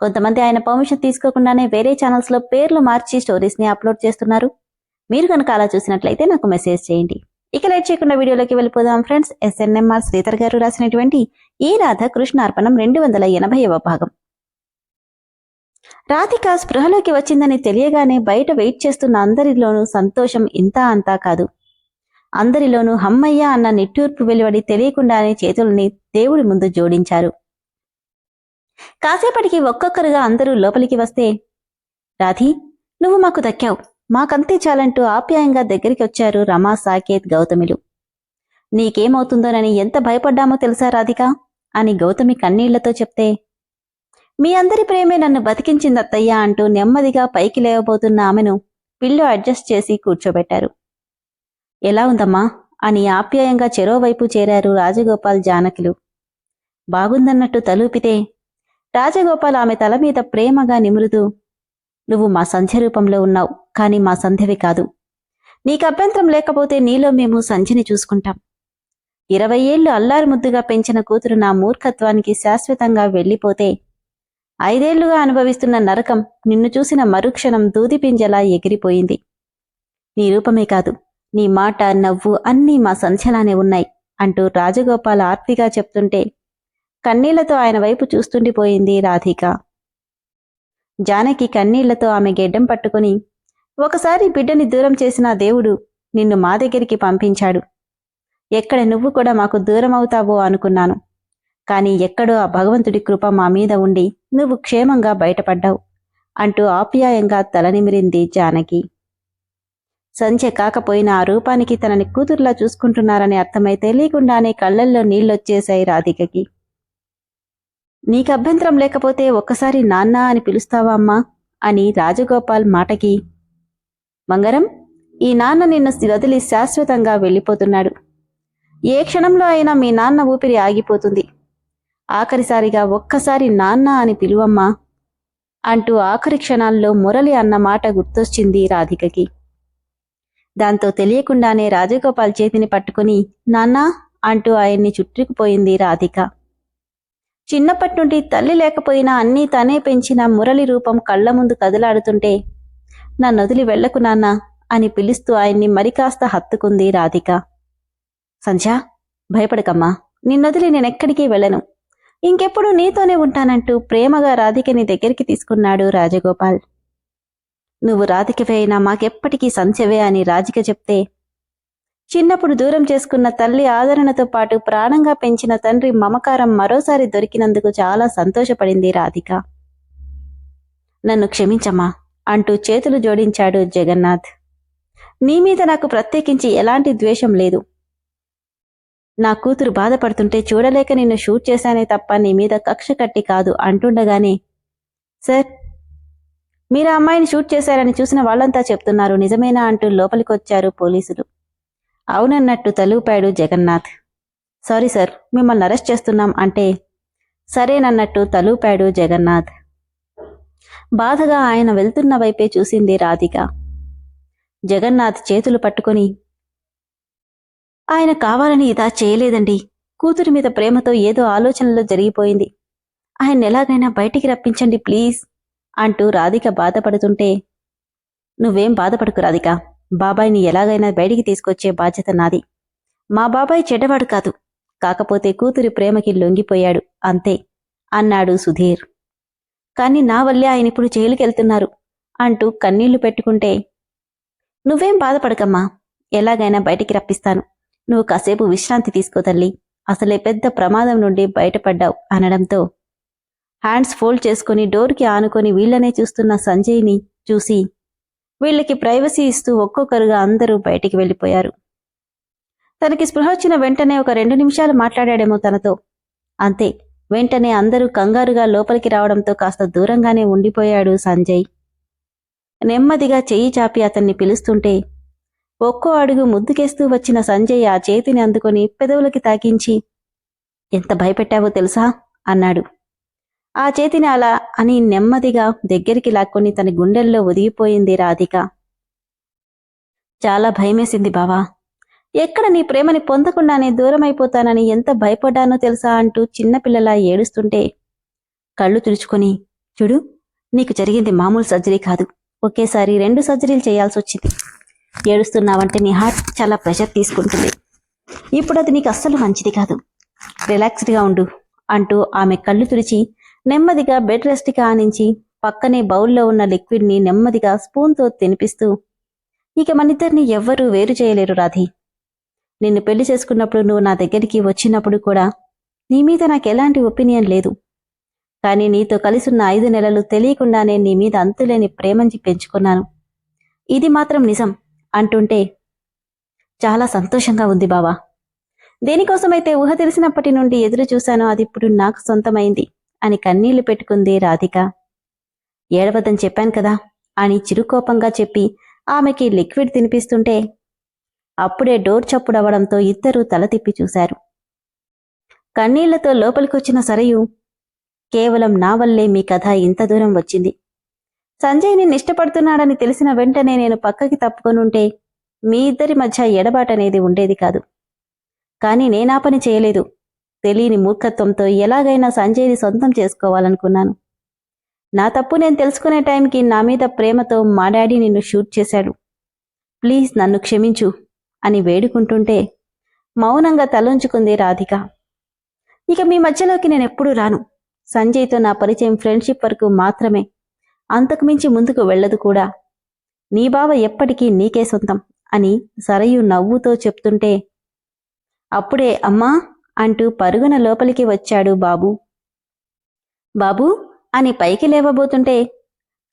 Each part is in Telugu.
కొంతమంది ఆయన పర్మిషన్ తీసుకోకుండానే వేరే ఛానల్స్లో పేర్లు మార్చి స్టోరీస్ని అప్లోడ్ చేస్తున్నారు. మీరు కనుక అలా చూసినట్లయితే నాకు మెసేజ్ చేయండి. ఇక లైట్ చేయకుండా వీడియోలోకి వెళ్ళిపోదాం ఫ్రెండ్స్ ఎస్ఎన్ఎంఆర్ శ్రీధర్ గారు రాసినటువంటి ఈ రాధ కృష్ణార్పణం రెండు వందల ఎనభైవ భాగం. రాధిక స్పృహలోకి వచ్చిందని తెలియగానే బయట వెయిట్ చేస్తున్న అందరిలోనూ సంతోషం ఇంతా అంతా కాదు. అందరిలోనూ హమ్మయ్య అన్న నిట్టూర్పు వెలువడి తెలియకుండానే చేతుల్ని దేవుడి ముందు జోడించారు. కాసేపటికి ఒక్కొక్కరుగా అందరూ లోపలికి వస్తే రాధి నువ్వు మాకు దక్కావు. మాకంతే చాలంటూ ఆప్యాయంగా దగ్గరికి వచ్చారు రమా సాకేత్ గౌతమిలు. నీకేమవుతుందోనని ఎంత భయపడ్డామో తెలుసా రాధిక? అని గౌతమి కన్నీళ్ళతో చెప్తే మీ అందరి ప్రేమే నన్ను బతికించిందత్తయ్యా అంటూ నెమ్మదిగా పైకి లేవబోతున్న ఆమెను పిల్లు అడ్జస్ట్ చేసి కూర్చోబెట్టారు. ఎలా ఉందమ్మా? అని ఆప్యాయంగా చెరోవైపు చేరారు రాజగోపాల్ జానకులు. బాగుందన్నట్టు తలూపితే రాజగోపాల్ ఆమె తల మీద ప్రేమగా నిమురుతూ నువ్వు మా సంధ్య రూపంలో ఉన్నావు కాని మా సంధ్యవి కాదు. నీకు అభ్యంతరం లేకపోతే నీలో మేము సంధ్యని చూసుకుంటాం. ఇరవై ఏళ్ళు అల్లారు ముద్దుగా పెంచిన కూతురు నా మూర్ఖత్వానికి శాశ్వతంగా వెళ్ళిపోతే ఐదేళ్ళుగా అనుభవిస్తున్న నరకం నిన్ను చూసిన మరుక్షణం దూదిపింజలా ఎగిరిపోయింది. నీ రూపమే కాదు నీ మాట నవ్వు అన్నీ మా సంధ్యలానే ఉన్నాయి అంటూ రాజగోపాల్ ఆర్తిగా చెప్తుంటే కన్నీళ్ళతో ఆయన వైపు చూస్తుండిపోయింది రాధిక. జానకి కన్నీళ్ళతో ఆమె గెడ్డం పట్టుకుని ఒకసారి బిడ్డని దూరం చేసిన దేవుడు నిన్ను మా దగ్గరికి పంపించాడు. ఎక్కడ నువ్వు కూడా మాకు దూరం అవుతావో అనుకున్నాను. కాని ఎక్కడో ఆ భగవంతుడి కృప మా మీద ఉండి నువ్వు క్షేమంగా బయటపడ్డావు అంటూ ఆప్యాయంగా తలనిమిరింది జానకి. సంధ్య కాకపోయినా ఆ రూపానికి తనని కూతుర్లా చూసుకుంటున్నారని అర్థమై తెలియకుండానే కళ్ళల్లో నీళ్ళొచ్చేశాయి రాధికకి. నీకు అభ్యంతరం లేకపోతే ఒక్కసారి నాన్న అని పిలుస్తావా అమ్మా? అని రాజగోపాల్ మాటకి మంగరం ఈ నాన్న నిన్ను వదిలి శాశ్వతంగా వెళ్ళిపోతున్నాడు. ఏ క్షణంలో అయినా మీ నాన్న ఊపిరి ఆగిపోతుంది. ఆఖరిసారిగా ఒక్కసారి నాన్న అని పిలువమ్మా అంటూ ఆఖరి క్షణాల్లో మురళి అన్న మాట గుర్తొచ్చింది రాధికకి. దాంతో తెలియకుండానే రాజగోపాల్ చేతిని పట్టుకుని నాన్నా అంటూ ఆయన్ని చుట్టుకుపోయింది రాధిక. చిన్నప్పటి నుండి తల్లి లేకపోయినా అన్నీ తనే పెంచిన మురళి రూపం కళ్ళ ముందు కదలాడుతుంటే నన్నొదిలి వెళ్ళకు నాన్నా అని పిలుస్తూ ఆయన్ని మరికాస్త హత్తుకుంది రాధిక. సంధ్య భయపడకమ్మా. నిన్నొదిలి నేనెక్కడికి వెళ్ళను. ఇంకెప్పుడు నీతోనే ఉంటానంటూ ప్రేమగా రాధికని దగ్గరికి తీసుకున్నాడు రాజగోపాల్. నువ్వు రాధికవే అయినా మాకెప్పటికీ సంధ్యవే అని రాధిక చెప్తే చిన్నప్పుడు దూరం చేసుకున్న తల్లి ఆదరణతో పాటు ప్రాణంగా పెంచిన తండ్రి మమకారం మరోసారి దొరికినందుకు చాలా సంతోషపడింది రాధిక. నన్ను క్షమించమ్మా అంటూ చేతులు జోడించాడు జగన్నాథ్. నీ మీద నాకు ప్రత్యేకించి ఎలాంటి ద్వేషం లేదు. నా కూతురు బాధపడుతుంటే చూడలేక నిన్ను షూట్ చేశానే తప్ప నీ మీద కక్ష కట్టి కాదు అంటుండగానే సార్ మీరు ఆ అమ్మాయిని షూట్ చేశారని చూసిన వాళ్ళంతా చెప్తున్నారు నిజమేనా? అంటూ లోపలికొచ్చారు పోలీసులు. అవునన్నట్టు తలుపాడు జగన్నాథ్. సారీ సార్ మిమ్మల్ని అరెస్ట్ చేస్తున్నాం అంటే? సరేనన్నట్టు తలుపాడు జగన్నాథ్. బాధగా ఆయన వెళ్తున్న వైపే చూసింది రాధిక. జగన్నాథ్ చేతులు పట్టుకొని ఆయన కావాలని ఇదా చేయలేదండి. కూతురి మీద ప్రేమతో ఏదో ఆలోచనలో జరిగిపోయింది. ఆయన ఎలాగైనా బయటికి రప్పించండి ప్లీజ్ అంటూ రాధిక బాధపడుతుంటే నువ్వేం బాధపడకు రాధిక. బాబాయ్ని ఎలాగైనా బయటికి తీసుకొచ్చే బాధ్యత నాది. మా బాబాయ్ చెడ్డవాడు కాదు. కాకపోతే కూతురి ప్రేమకి లొంగిపోయాడు. అంతే అన్నాడు సుధీర్. కాని నా వల్లే ఆయన ఇప్పుడు జైలుకెళ్తున్నారు అంటూ కన్నీళ్ళు పెట్టుకుంటే నువ్వేం బాధపడకమ్మా. ఎలాగైనా బయటికి రప్పిస్తాను. నువ్వు కాసేపు విశ్రాంతి తీసుకో తల్లి. అసలే పెద్ద ప్రమాదం నుండి బయటపడ్డావు అనడంతో హ్యాండ్స్ ఫోల్డ్ చేసుకుని డోర్కి ఆనుకొని వీళ్ళనే చూస్తున్న సంజయ్ని చూసి వీళ్ళకి ప్రైవసీ ఇస్తూ ఒక్కొక్కరుగా అందరూ బయటికి వెళ్ళిపోయారు. తనకి స్పృహ వచ్చిన వెంటనే ఒక రెండు నిమిషాలు మాట్లాడాడేమో తనతో. అంతే వెంటనే అందరూ కంగారుగా లోపలికి రావడంతో కాస్త దూరంగానే ఉండిపోయాడు సంజయ్. నెమ్మదిగా చెయ్యి చాపి అతన్ని పిలుస్తుంటే ఒక్కో అడుగు ముద్దుకేస్తూ వచ్చిన సంజయ్ ఆ చేతిని అందుకొని పెదవులకి తాకించి ఎంత భయపెట్టావో తెలుసా? అన్నాడు. ఆ చేతిని అలా అని నెమ్మదిగా దగ్గరికి లాక్కొని తన గుండెల్లో ఒదిగిపోయింది రాధిక. చాలా భయమేసింది బావా. ఎక్కడ నీ ప్రేమని పొందకుండానే దూరమైపోతానని ఎంత భయపడ్డానో తెలుసా అంటూ చిన్నపిల్లలా ఏడుస్తుంటే కళ్ళు తుడుచుకొని చూడు నీకు జరిగింది మామూలు సర్జరీ కాదు. ఒకేసారి రెండు సర్జరీలు చేయాల్సి వచ్చింది. ఏడుస్తున్నావంటే నీ హార్ట్ చాలా ప్రెషర్ తీసుకుంటుంది. ఇప్పుడు అది నీకు అస్సలు మంచిది కాదు. రిలాక్స్డ్గా ఉండు అంటూ ఆమె కళ్ళు తుడిచి నెమ్మదిగా బెడ్ రెస్ట్కి ఆనించి పక్కనే బౌల్లో ఉన్న లిక్విడ్ని నెమ్మదిగా స్పూన్తో తినిపిస్తూ ఇక మనిద్దరిని ఎవ్వరూ వేరు చేయలేరు రాధి. నిన్ను పెళ్ళి చేసుకున్నప్పుడు నువ్వు నా దగ్గరికి వచ్చినప్పుడు కూడా నీ మీద నాకు ఎలాంటి ఒపీనియన్ లేదు. కానీ నీతో కలిసున్న ఐదు నెలలు తెలియకుండానే నీ మీద అంతులేని ప్రేమని పెంచుకున్నాను. ఇది మాత్రం నిజం అంటుంటే చాలా సంతోషంగా ఉంది బావా. దేనికోసమైతే ఊహ తెలిసినప్పటి నుండి ఎదురు చూశానో అది ఇప్పుడు నాకు సొంతమైంది. అని కన్నీళ్ళు పెట్టుకుంది రాధిక. ఏడవద్దని చెప్పాను కదా అని చిరుకోపంగా చెప్పి ఆమెకి లిక్విడ్ తినిపిస్తుంటే అప్పుడే డోర్ చప్పుడవడంతో ఇద్దరూ తల తిప్పి చూశారు. కన్నీళ్ళతో లోపలికొచ్చిన సరయు కేవలం నా వల్లే మీ కథ ఇంత దూరం వచ్చింది. సంజయ్ నిన్ను ఇష్టపడుతున్నాడని తెలిసిన వెంటనే నేను పక్కకి తప్పుకొనుంటే మీ ఇద్దరి మధ్య ఎడబాటనేది ఉండేది కాదు. కానీ నేనా పని చేయలేదు. తెలియని మూర్ఖత్వంతో ఎలాగైనా సంజయ్ని సొంతం చేసుకోవాలనుకున్నాను. నా తప్పు నేను తెలుసుకునే టైంకి నా మీద ప్రేమతో మా డాడీ నిన్ను షూట్ చేశాడు. ప్లీజ్ నన్ను క్షమించు అని వేడుకుంటుంటే మౌనంగా తలంచుకుంది రాధిక. ఇక మీ మధ్యలోకి నేను ఎప్పుడూ రాను. సంజయ్తో నా పరిచయం ఫ్రెండ్షిప్ వరకు మాత్రమే. అంతకుమించి ముందుకు వెళ్ళదు కూడా. నీ బావ ఎప్పటికీ నీకే సొంతం అని సరయు నవ్వుతో చెప్తుంటే అప్పుడే అమ్మా అంటూ పరుగున లోపలికి వచ్చాడు బాబు. బాబు అని పైకి లేవబోతుంటే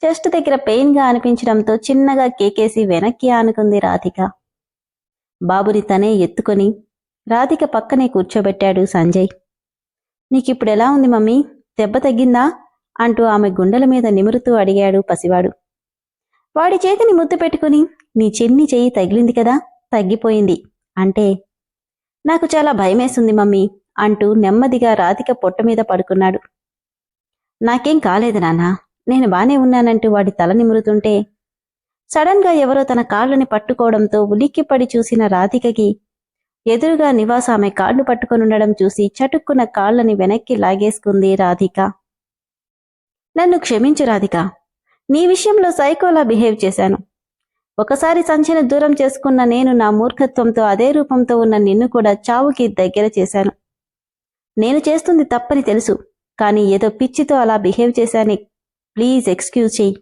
చెస్ట్ దగ్గర పెయిన్గా అనిపించడంతో చిన్నగా కేకేసి వెనక్కి ఆనుకుంది రాధిక. బాబుని తనే ఎత్తుకొని రాధిక పక్కనే కూర్చోబెట్టాడు సంజయ్. నీకిప్పుడు ఎలా ఉంది మమ్మీ? దెబ్బ తగ్గిందా? అంటూ ఆమె గుండెల మీద నిమురుతూ అడిగాడు పసివాడు. వాడి చేతిని ముద్దు పెట్టుకుని నీ చెన్ని చెయ్యి తగిలింది కదా తగ్గిపోయింది అంటే నాకు చాలా భయమేస్తుంది మమ్మీ అంటూ నెమ్మదిగా రాధిక పొట్ట మీద పడుకున్నాడు. నాకేం కాలేదు నాన్నా నేను బానే ఉన్నానంటూ వాడి తల నిమురుతుంటే సడన్గా ఎవరో తన కాళ్ళని పట్టుకోవడంతో ఉలిక్కిపడి చూసిన రాధికకి ఎదురుగా నివాస ఆమె కాళ్ళు పట్టుకొనుండడం చూసి చటుక్కున కాళ్ళని వెనక్కి లాగేసుకుంది రాధిక. నన్ను క్షమించు రాధిక నీ విషయంలో సైకోలా బిహేవ్ చేశాను. ఒకసారి సంచిని దూరం చేసుకున్న నేను నా మూర్ఖత్వంతో అదే రూపంతో ఉన్న నిన్ను కూడా చావుకి దగ్గర చేశాను. నేను చేస్తుంది తప్పని తెలుసు కానీ ఏదో పిచ్చితో అలా బిహేవ్ చేశానే. ప్లీజ్ ఎక్స్క్యూజ్ చెయ్యి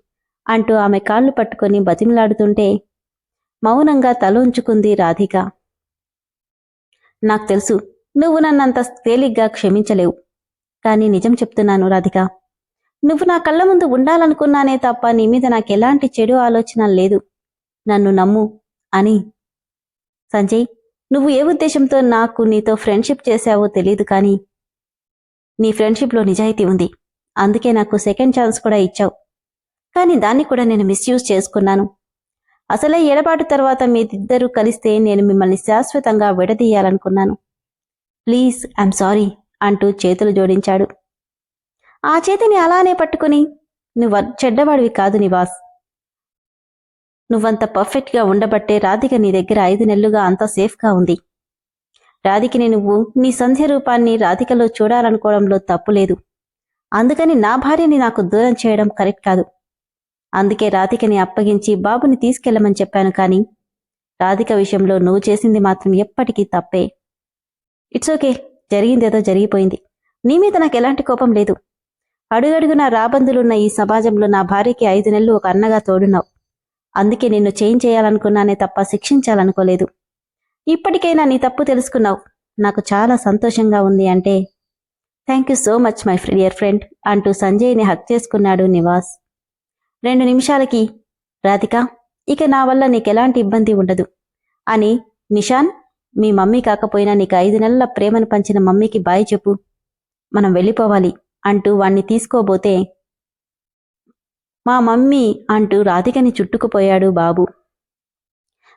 అంటూ ఆమె కాళ్ళు పట్టుకొని బతిమిలాడుతుంటే మౌనంగా తల ఉంచుకుంది రాధిక. నాకు తెలుసు నువ్వు నన్నంత తేలిగ్గా క్షమించలేవు కానీ నిజం చెప్తున్నాను రాధిక. నువ్వు నా కళ్ళ ముందు ఉండాలనుకున్నానే తప్ప నీ మీద నాకెలాంటి చెడు ఆలోచన లేదు. నన్ను నమ్ము అని. సంజయ్ నువ్వు ఏ ఉద్దేశంతో నాకు నీతో ఫ్రెండ్షిప్ చేశావో తెలియదు కానీ నీ ఫ్రెండ్షిప్లో నిజాయితీ ఉంది. అందుకే నాకు సెకండ్ ఛాన్స్ కూడా ఇచ్చావు. కానీ దాన్ని కూడా నేను మిస్యూజ్ చేసుకున్నాను. అసలే ఎడబాటు తర్వాత మీదిద్దరూ కలిస్తే నేను మిమ్మల్ని శాశ్వతంగా విడదీయాలనుకున్నాను. ప్లీజ్ ఐఎమ్ సారీ అంటూ చేతులు జోడించాడు. ఆ చేతిని అలానే పట్టుకుని నువ్వు చెడ్డవాడివి కాదు నివాస్. నువ్వంత పర్ఫెక్ట్గా ఉండబట్టే రాధిక నీ దగ్గర ఐదు నెలలుగా అంత సేఫ్గా ఉంది. రాధికని నువ్వు నీ సంధ్య రూపాన్ని రాధికలో చూడాలనుకోవడంలో తప్పు లేదు అందుకని నా భార్యని నాకు దూరం చేయడం కరెక్ట్ కాదు. అందుకే రాధికని అప్పగించి బాబుని తీసుకెళ్ళమని చెప్పాను కానీ రాధిక విషయంలో నువ్వు చేసింది మాత్రం ఎప్పటికీ తప్పే. ఇట్స్ ఓకే జరిగిందేదో జరిగిపోయింది. నీ మీద నాకు ఎలాంటి కోపం లేదు. అడుగడుగునా రాబందులున్న ఈ సమాజంలో నా భార్యకి ఐదు నెలలు ఒక అన్నగా తోడున్నావు. అందుకే నిన్ను చేంజ్ చేయాలనుకున్నానే తప్ప శిక్షించాలనుకోలేదు. ఇప్పటికైనా నీ తప్పు తెలుసుకున్నావు. నాకు చాలా సంతోషంగా ఉంది అంటే thank you so much my dear friend అంటూ సంజయ్ని హక్ చేసుకున్నాడు నివాస్. రెండు నిమిషాలకి రాధిక ఇక నా వల్ల నీకెలాంటి ఇబ్బంది ఉండదు అని నిషాన్ మీ మమ్మీ కాకపోయినా నీకు ఐదు నెలల ప్రేమను పంచిన మమ్మీకి బాయ్ చెప్పు. మనం వెళ్ళిపోవాలి అంటూ వాణ్ణి తీసుకోబోతే మా మమ్మీ అంటూ రాధికని చుట్టుకుపోయాడు బాబు.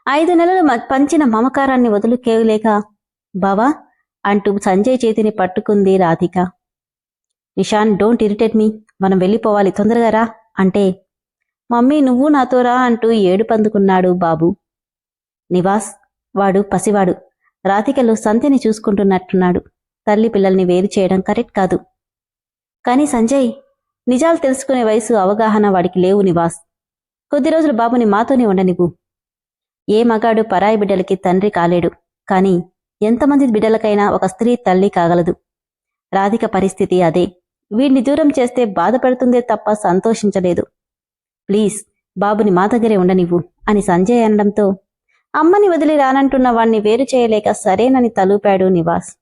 ఐదు నెలలు పంచిన మమకారాన్ని వదులుకేయలేక బావా అంటూ సంజయ్ చేతిని పట్టుకుంది Radhika. Nishan don't irritate me మనం వెళ్ళిపోవాలి తొందరగా రా అంటే మమ్మీ నువ్వు నాతో రా అంటూ ఏడు పందుకున్నాడు బాబు. నివాస్ వాడు పసివాడు. రాధికలో సంతిని చూసుకుంటున్నట్టున్నాడు. తల్లి పిల్లల్ని వేరు చేయడం కరెక్ట్ కాదు. కానీ సంజయ్ నిజాలు తెలుసుకునే వయసు అవగాహన వాడికి లేవు నివాస్. కొద్ది రోజులు బాబుని మాతోనే ఉండనివ్వు. ఏ మగాడు పరాయి బిడ్డలకి తండ్రి కాలేడు. కాని ఎంతమంది బిడ్డలకైనా ఒక స్త్రీ తల్లి కాగలదు. రాధిక పరిస్థితి అదే. వీడిని దూరం చేస్తే బాధపడుతుందే తప్ప సంతోషించలేదు. ప్లీజ్ బాబుని మా దగ్గరే ఉండనివ్వు అని సంజయ్ అనడంతో అమ్మని వదిలి రానంటున్న వాణ్ణి వేరు చేయలేక సరేనని తలూపాడు నివాస్.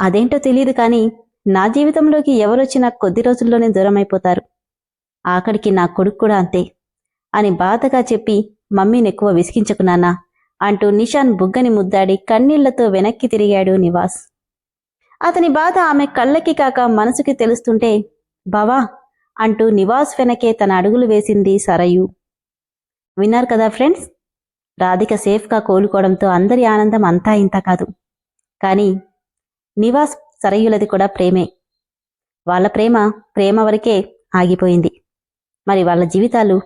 అదేంటో తెలియదు కానీ నా జీవితంలోకి ఎవరొచ్చినా కొద్ది రోజుల్లోనే దూరమైపోతారు. ఆఖడికి నా కొడుకు కూడా అంతే. అని బాధగా చెప్పి మమ్మీని ఎక్కువ విసిగించుకున్నానా అంటూ నిషాన్ బుగ్గని ముద్దాడి కన్నీళ్ళతో వెనక్కి తిరిగాడు నివాస్. అతని బాధ ఆమె కళ్ళకి కాక మనసుకి తెలుస్తుంటే బావా అంటూ నివాస్ వెనకే తన అడుగులు వేసింది సరయు. విన్నారు కదా ఫ్రెండ్స్? రాధిక సేఫ్గా కోలుకోవడంతో అందరి ఆనందం అంతా ఇంత కాదు. కానీ నివాస్ సరయులది కూడా ప్రేమే. వాళ్ళ ప్రేమ ప్రేమ వరకే ఆగిపోయింది. మరి వాళ్ళ జీవితాలు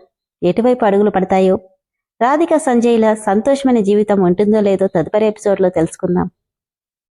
ఎటువైపు అడుగులు పడతాయో? రాధిక సంజయ్ల సంతోషమైన జీవితం ఉంటుందో లేదో తదుపరి ఎపిసోడ్లో తెలుసుకుందాం.